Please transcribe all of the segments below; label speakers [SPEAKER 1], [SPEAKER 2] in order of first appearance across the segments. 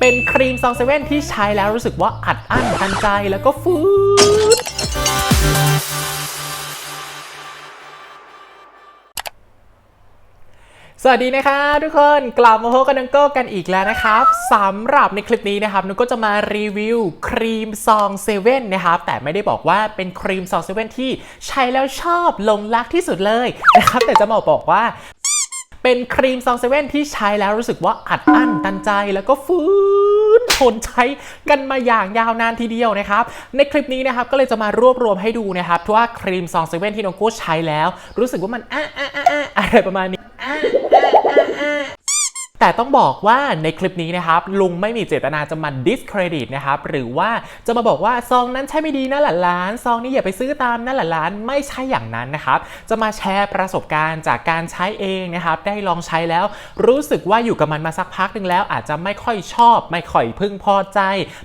[SPEAKER 1] เป็นครีมซองเซเว่นที่ใช้แล้วรู้สึกว่าอัดอั้นทันใจแล้วก็ฟูดสวัสดีนะครับทุกคนกลับมาพบกับนังโก้กันอีกแล้วนะครับสำหรับในคลิปนี้นะครับนังโก้จะมารีวิวครีมซองเซเว่นนะครับแต่ไม่ได้บอกว่าเป็นครีมซองเซเว่นที่ใช้แล้วชอบลงรักที่สุดเลยนะครับแต่จะมาบอกว่า เป็นครีมซองเซเว่นที่ใช้แล้วรู้สึกว่าอัดอั้นตันใจแล้วก็ฟื้นทนใช้กันมาอย่างยาวนานทีเดียวนะครับ ในคลิปนี้นะครับก็เลยจะมารวบรวมให้ดูนะครับว่าครีมซองเซเว่นที่น้องโก้ใช้แล้ว รู้สึกว่ามันอะอะอะอะอะไรประมาณนี้อะ แต่ต้องบอกว่าในคลิปนี้นะครับลุงไม่มีเจตนาจะมา discredit นะครับหรือว่าจะมาบอกว่าซองนั้นใช้ไม่ดีนะหลานซองนี้อย่าไปซื้อตามนะหลานไม่ใช่อย่างนั้นนะครับจะมาแชร์ประสบการณ์จากการใช้เองนะครับได้ลองใช้แล้ว รู้สึกว่าอยู่กับมันมาสักพักหนึ่งแล้ว อาจจะไม่ค่อยชอบ ไม่ค่อยพึงพอใจ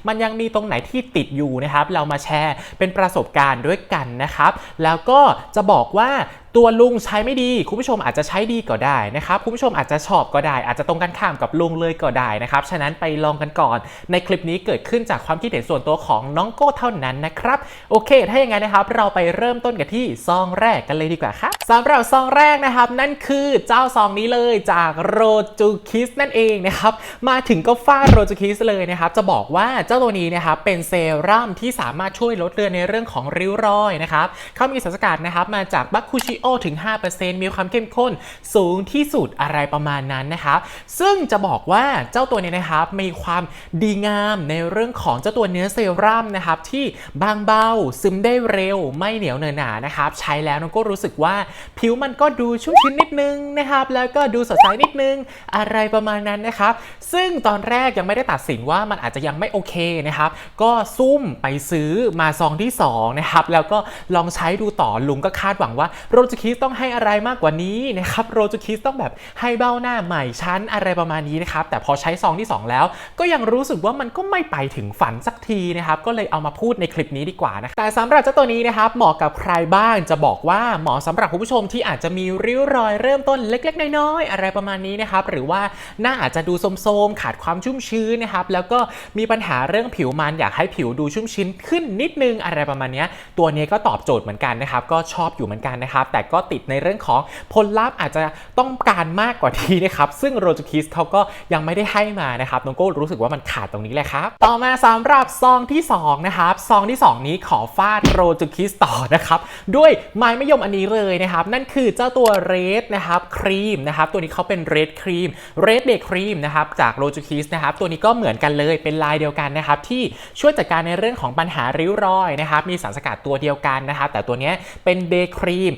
[SPEAKER 1] มันยังมีตรงไหนที่ติดอยู่นะครับเรามาแชร์เป็นประสบการณ์ด้วยกันนะครับแล้วก็จะบอกว่า ตัวลุงใช้ไม่ดี คุณผู้ชมอาจจะใช้ดีก็ได้นะครับ คุณผู้ชมอาจจะชอบก็ได้ อาจจะตรงกันข้ามกับลุงเลยก็ได้นะครับ ฉะนั้นไปลองกันก่อน ในคลิปนี้เกิดขึ้นจากความคิดเห็นส่วนตัวของน้องโก้เท่านั้นนะครับ โอเค ถ้าอย่างนั้นนะครับ เราไปเริ่มต้นกันที่ซองแรกกันเลยดีกว่าครับสำหรับซองแรกนะครับ นั่นคือเจ้าซองนี้เลยจากโรจูคิสนั่นเองนะครับ มาถึงก็ฟาดโรจูคิสเลยนะครับ จะบอกว่าเจ้าตัวนี้นะครับเป็นเซรั่มที่สามารถช่วยลดเลือนในเรื่องของริ้วรอยนะครับเขามีสารสกัดนะครับมาจากบัคคูชิโอถึง 5%มีความเข้มข้นสูงที่สุดอะไรประมาณนั้นนะครับ ซึ่งจะบอกว่าเจ้าตัวนี้นะครับมีความดีงามในเรื่องของเจ้าตัวเนื้อเซรั่มนะครับที่บางเบาซึมได้เร็วไม่เหนียวเนอะหนานะครับใช้แล้วนก็รู้สึกว่าผิวมันก็ดูชุ่มชื้นนิดนึงนะครับแล้วก็ดูสดใสนิดนึงอะไรประมาณนั้นนะครับซึ่งตอนแรกยังไม่ได้ตัดสินว่ามันอาจจะยังไม่โอเคนะครับก็ซุ่มไปซื้อมาซองที่2นะครับแล้วก็ลองใช้ดูต่อลุงก็คาดหวังว่าโรจูคิสต้องให้อะไรมากกว่านี้นะครับโรจูคิสต้องแบบให้เบ้าหน้าใหม่ชั้นอะไรประมาณนี้นะครับแต่พอใช้ซองที่ 2 แล้ว ก็ยังรู้สึกว่ามันก็ไม่ไปถึงฝันสักทีนะครับก็เลยเอามาพูดในคลิปนี้ดีกว่านะแต่สำหรับเจ้าตัวนี้นะครับเหมาะกับใครบ้างจะบอกว่าเหมาะสำหรับคุณผู้ชมที่อาจจะมีริ้วรอยเริ่มต้นเล็ก ๆ น้อยๆอะไรประมาณนี้นะครับหรือว่าหน้าอาจจะดูโทมๆขาดความชุ่มชื้นนะครับแล้วก็มีปัญหาเรื่องผิวมันอยากให้ผิวดูชุ่มชื้นขึ้นนิดนึงอะไรประมาณนี้ตัวนี้ก็ตอบโจทย์เหมือนกันนะครับก็ชอบอยู่เหมือนกันนะครับแต่ก็ติดในเรื่องของผลลัพธ์อาจจะต้องการมากกว่านี้นะครับ ซึ่งโรจูคิสเขาก็ยังไม่ได้ให้มานะครับน้องโก้รู้สึกว่ามันขาดตรงนี้แหละครับ ต่อมาสำหรับซองที่สองนะครับซองที่สองนี้ขอฟาดโรจูคิสต่อนะครับด้วยไม้มะยมอันนี้เลยนะครับ นั่นคือเจ้าตัวเรดนะครับครีมนะครับตัวนี้เขาเป็นเรดครีมเรดเดย์ครีมนะครับจากโรจูคิสนะครับตัวนี้ก็เหมือนกันเลยเป็นลายเดียวกันนะครับที่ช่วยจัดการในเรื่องของปัญหาริ้วรอยนะครับมีสารสกัดตัวเดียวกันนะครับแต่ตัวนี้เป็นเดย์ครีม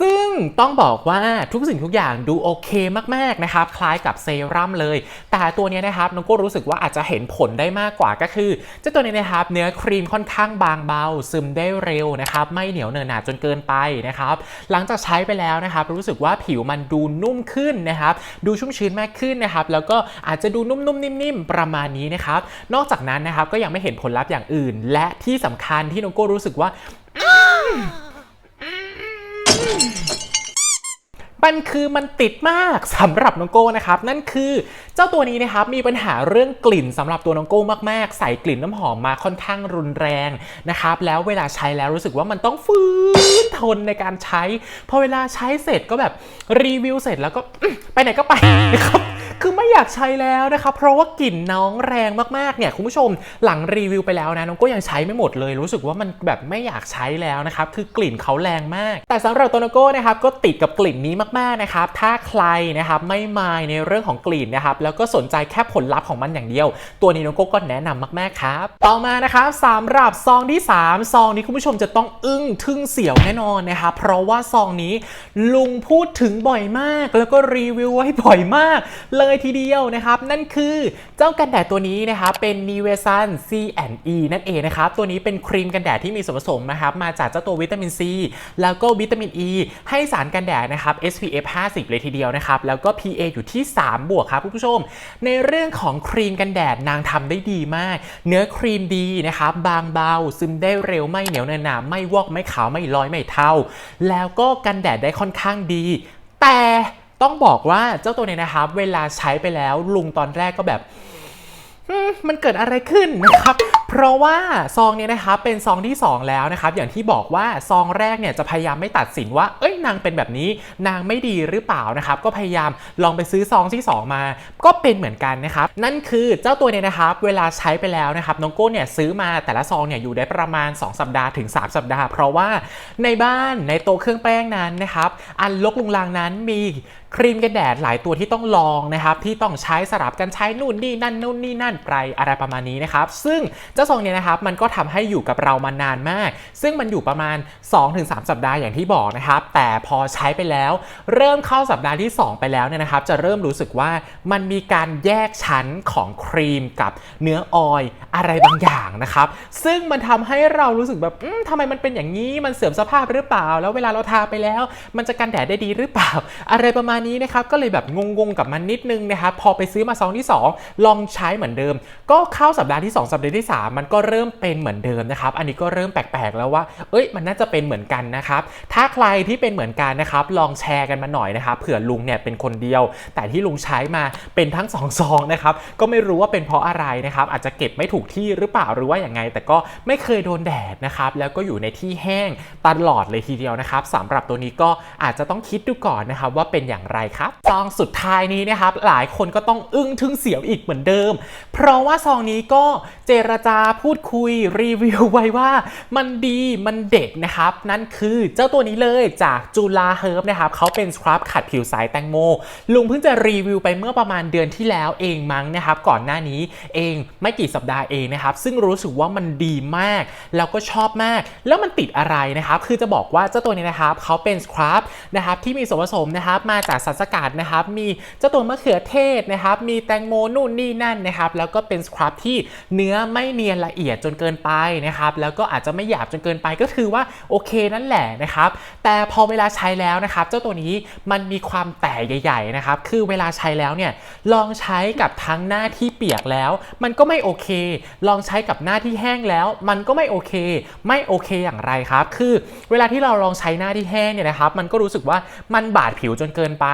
[SPEAKER 1] ซึ่งต้องบอกว่าทุกสิ่งทุกอย่างดูโอเคมากๆนะครับ คล้ายกับเซรั่มเลย แต่ตัวนี้นะครับน้องก็รู้สึกว่าอาจจะเห็นผลได้มากกว่าก็คือเจ้าตัวนี้นะครับ เนื้อครีมค่อนข้างบางเบา ซึมได้เร็วนะครับ ไม่เหนียวเหนอะหนาจนเกินไปนะครับ หลังจากใช้ไปแล้วนะครับ รู้สึกว่าผิวมันดูนุ่มขึ้นนะครับ ดูชุ่มชื้นมากขึ้นนะครับ แล้วก็อาจจะดูนุ่มๆนิ่มๆประมาณนี้นะครับ นอกจากนั้นนะครับก็ยังไม่เห็นผลลัพธ์อย่างอื่น และที่สำคัญที่น้องโก้รู้สึกว่า มันคือมันติดมากสำหรับน้องโก้นะครับ นั่นคือเจ้าตัวนี้นะครับมีปัญหาเรื่องกลิ่นสำหรับตัวน้องโก้มากๆ ใส่กลิ่นน้ำหอมมาค่อนข้างรุนแรงนะครับแล้วเวลาใช้แล้วรู้สึกว่ามันต้องฟื้นทนในการใช้พอเวลาใช้เสร็จก็แบบรีวิวเสร็จแล้วก็ไปไหนก็ไปนะครับ คือไม่อยากใช้แล้วนะครับเพราะว่ากลิ่นน้องแรงมากๆเนี่ยคุณผู้ชมหลังรีวิวไปแล้วนะน้องก็ยังใช้ไม่หมดเลย รู้สึกว่ามันแบบไม่อยากใช้แล้วนะครับคือกลิ่นเขาแรงมาก แต่สำหรับตัวน้องโก้นะครับก็ติดกับกลิ่นนี้มากๆนะครับถ้าใครนะครับไม่มายในเรื่องของกลิ่นนะครับแล้วก็สนใจแค่ผลลัพธ์ของมันอย่างเดียว ตัวนี้น้องโก้ก็แนะนำมากๆครับต่อมานะครับสำหรับซองที่ 3 ซองนี้คุณผู้ชมจะต้องอึ้งทึ่งเสียวแน่นอนนะครับเพราะว่าซองนี้ลุงพูดถึงบ่อยมาก แล้วก็รีวิวไว้บ่อยมากเลยยทีเดียวนะครับ นั่นคือเจ้ากันแดดตัวนี้นะครับเป็น n i v e s a n C&E นั่นเองนะครับตัวนี้เป็นครีมกันแดดที่มีส่วนผสมนะครับมาจากเจ้าตัววิตามิน C แล้วก็วิตามิน E ให้สารกันแดดนะครับ SPF 50 เลยทีเดียวนะครับแล้วก็ PA อยู่ที่ 3 บวกครับคุณผู้ชม ในเรื่องของครีมกันแดดนางทำได้ดีมาก เนื้อครีมดีนะครับบางเบา ซึมได้เร็วไม่เหนียวเนอะหนาไม่วอกไม่ขาวไม่ลอยไม่เทาแล้วก็กันแดดได้ค่อนข้างดี แต่ ต้องบอกว่าเจ้าตัวเนี้นะครับ เวลาใช้ไปแล้วลุงตอนแรกก็แบบ มันเกิดอะไรขึ้นนะครับ เพราะว่าซองเนี่ยนะครับเป็นซองที่ 2 แล้วนะครับอย่างที่บอกว่าซองแรกเนี่ยจะพยายามไม่ตัดสินว่าเอ้ยนางเป็นแบบนี้นางไม่ดีหรือเปล่านะครับก็พยายามลองไปซื้อซองที่ 2 มา ก็เป็นเหมือนกันนะครับนั่นคือเจ้าตัวเนี่ยนะครับเวลาใช้ไปแล้วนะครับน้องโก้เนี่ยซื้อมาแต่ละซองเนี่ยอยู่ได้ประมาณ 2 สัปดาห์ถึง 3 สัปดาห์ เพราะว่าในบ้านในโต๊ะเครื่องแป้งนั้นนะครับอันลกลุงลางนั้นมีครีมกันแดดหลายตัวที่ต้องลองนะครับที่ต้องใช้สลับกันใช้นู่นนี่นั่นนู่นนี่นั่นไปอะไรประมาณนี้นะครับซึ่งจ้าซองเนี่ยนะครับมันก็ทำให้อยู่กับเรามานานมาก ซึ่งมันอยู่ประมาณ 2-3 สัปดาห์อย่างที่บอกนะครับ แต่พอใช้ไปแล้ว เริ่มเข้าสัปดาห์ที่ 2 ไปแล้วเนี่ยนะครับ จะเริ่มรู้สึกว่ามันมีการแยกชั้นของครีมกับเนื้อออยอะไรบางอย่างนะครับ ซึ่งมันทำให้เรารู้สึกแบบทำไมมันเป็นอย่างนี้มันเสื่อมสภาพหรือเปล่า แล้วเวลาเราทาไปแล้ว มันจะกันแดดได้ดีหรือเปล่า อะไรประมาณนี้นะครับก็เลยแบบงงๆกับมันนิดนึงนะครับพอไปซื้อมาซองที่ 2 ลองใช้เหมือนเดิม ก็เข้าสัปดาห์ที่ 2 สัปดาห์ที่ 3มันก็เริ่มเป็นเหมือนเดิมนะครับ อันนี้ก็เริ่มแปลกๆแล้วว่า เอ้ย มันน่าจะเป็นเหมือนกันนะครับ ถ้าใครที่เป็นเหมือนกันนะครับ ลองแชร์กันมาหน่อยนะครับ เผื่อลุงเนี่ยเป็นคนเดียว แต่ที่ลุงใช้มาเป็นทั้งสองซองนะครับ ก็ไม่รู้ว่าเป็นเพราะอะไรนะครับ อาจจะเก็บไม่ถูกที่หรือเปล่าหรือว่าอย่างไง แต่ก็ไม่เคยโดนแดดนะครับ แล้วก็อยู่ในที่แห้งตลอดเลยทีเดียวนะครับสำหรับตัวนี้ก็อาจจะต้องคิดดูก่อนนะครับว่าเป็นอย่างไรครับ ซองสุดท้ายนี้นะครับ หลายคนก็ต้องอึ้งทึ่งเสียวอีกเหมือนเดิม เพราะว่าซองนี้ก็เจรจาพูดคุยรีวิวไว้ว่ามันดีมันเด็ดนะครับ นั่นคือเจ้าตัวนี้เลยจากจูลาเฮิร์บนะครับเขาเป็นสครับขัดผิวสายแตงโม ลุงเพิ่งจะรีวิวไปเมื่อประมาณเดือนที่แล้วเองมั้งนะครับ ก่อนหน้านี้เองไม่กี่สัปดาห์เองนะครับ ซึ่งรู้สึกว่ามันดีมาก แล้วก็ชอบมาก แล้วมันติดอะไรนะครับ คือจะบอกว่าเจ้าตัวนี้นะครับเขาเป็นสครับนะครับที่มีส่วนผสมนะครับมาจากสารสกัดนะครับ มีเจ้าตัวมะเขือเทศนะครับ มีแตงโมนู่นนี่นั่นนะครับ แล้วก็เป็นสครับที่เนื้อไม่เนียนละเอียดจนเกินไปนะครับแล้วก็อาจจะไม่หยาบจนเกินไปก็คือว่าโอเคนั่นแหละนะครับแต่พอเวลาใช้แล้วนะครับเจ้าตัวนี้มันมีความแตกใหญ่ๆนะครับคือเวลาใช้แล้วเนี่ยลองใช้กับทั้งหน้าที่เปียกแล้ว มันก็ไม่โอเค ลองใช้กับหน้าที่แห้งแล้ว มันก็ไม่โอเค ไม่โอเคอย่างไรครับ คือเวลาที่เราลองใช้หน้าที่แห้งเนี่ยนะครับมันก็รู้สึกว่ามันบาดผิวจนเกินไป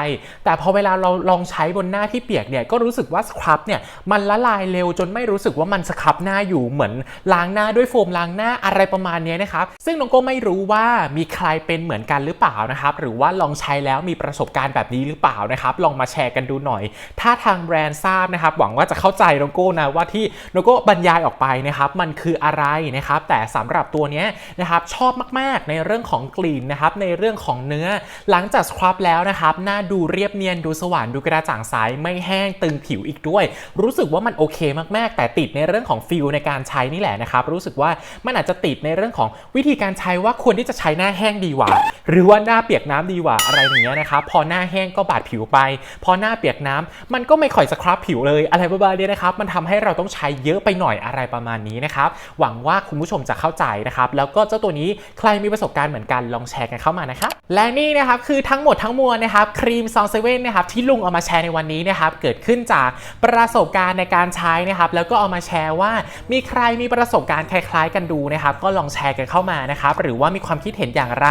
[SPEAKER 1] แต่พอเวลาเราลองใช้บนหน้าที่เปียกเนี่ยก็รู้สึกว่าสครับเนี่ยมันละลายเร็วจนไม่รู้สึกว่ามันสครับหน้าอยู่เหมือนล้างหน้าด้วยโฟมล้างหน้าอะไรประมาณนี้นะครับซึ่งน้องก็ไม่รู้ว่ามีใครเป็นเหมือนกันหรือเปล่านะครับหรือว่าลองใช้แล้วมีประสบการณ์แบบนี้หรือเปล่านะครับลองมาแชร์กันดูหน่อย ถ้าทางแบรนด์ทราบนะครับหวังว่าจะเข้าใจน้องโก้นะว่าที่น้องโก้บรรยายออกไปนะครับมันคืออะไรนะครับแต่สำหรับตัวนี้นะครับชอบมากๆในเรื่องของกลิ่นนะครับในเรื่องของเนื้อหลังจากสครับแล้วนะครับหน้าดูเรียบเนียนดูสว่างดูกระจ่างใสไม่แห้งตึงผิวอีกด้วย รู้สึกว่ามันโอเคมากๆ แต่ติดในเรื่องของฟิลในการใช้นี่แหละนะครับ รู้สึกว่ามันอาจจะติดในเรื่องของวิธีการใช้ว่าควรที่จะใช้หน้าแห้งดีกว่า หรือว่าหน้าเปียกน้ำดีกว่าอะไรอย่างเงี้ยนะครับพอหน้าแห้งก็บาดผิวไป พอหน้าเปียกน้ำมันก็ไม่ค่อยสครับผิวเลยอะไรประมาณนี้นะครับมันทำให้เราต้องใช้เยอะไปหน่อยอะไรประมาณนี้นะครับหวังว่าคุณผู้ชมจะเข้าใจนะครับแล้วก็เจ้าตัวนี้ใครมีประสบการณ์เหมือนกันลองแชร์กันเข้ามานะครับและนี่นะครับคือทั้งหมดทั้งมวลนะครับครีมซองเซเว่นนะครับที่ลุงเอามาแชร์ในวันนี้นะครับเกิดขึ้นจากประสบการณ์ในการใช้นะครับแล้วก็เอามาแชร์ว่ามีีใครมีประสบการณ์คล้าย ๆ กันดูนะครับ ก็ลองแชร์กันเข้ามานะครับ หรือว่ามีความคิดเห็นอย่างไร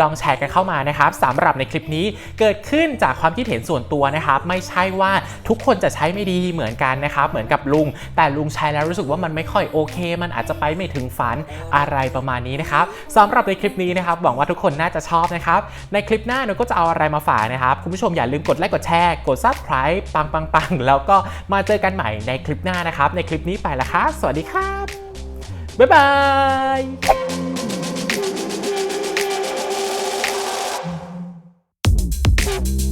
[SPEAKER 1] ลองแชร์กันเข้ามานะครับสำหรับในคลิปนี้เกิดขึ้นจากความคิดเห็นส่วนตัวนะครับ ไม่ใช่ว่าทุกคนจะใช้ไม่ดีเหมือนกันนะครับ เหมือนกับลุง แต่ลุงใช้แล้วรู้สึกว่ามันไม่ค่อยโอเค มันอาจจะไปไม่ถึงฝันอะไรประมาณนี้นะครับสำหรับในคลิปนี้นะครับหวังว่าทุกคนน่าจะชอบนะครับ ในคลิปหน้าหนูก็จะเอาอะไรมาฝากนะครับ คุณผู้ชมอย่าลืมกดไลค์กดแชร์กด subscribe ปังปังปังแล้วก็มาเจอกันใหม่ในคลิปหน้านะครับ ในคลิปนี้ไปละครับสวัสดีครับ บ๊ายบาย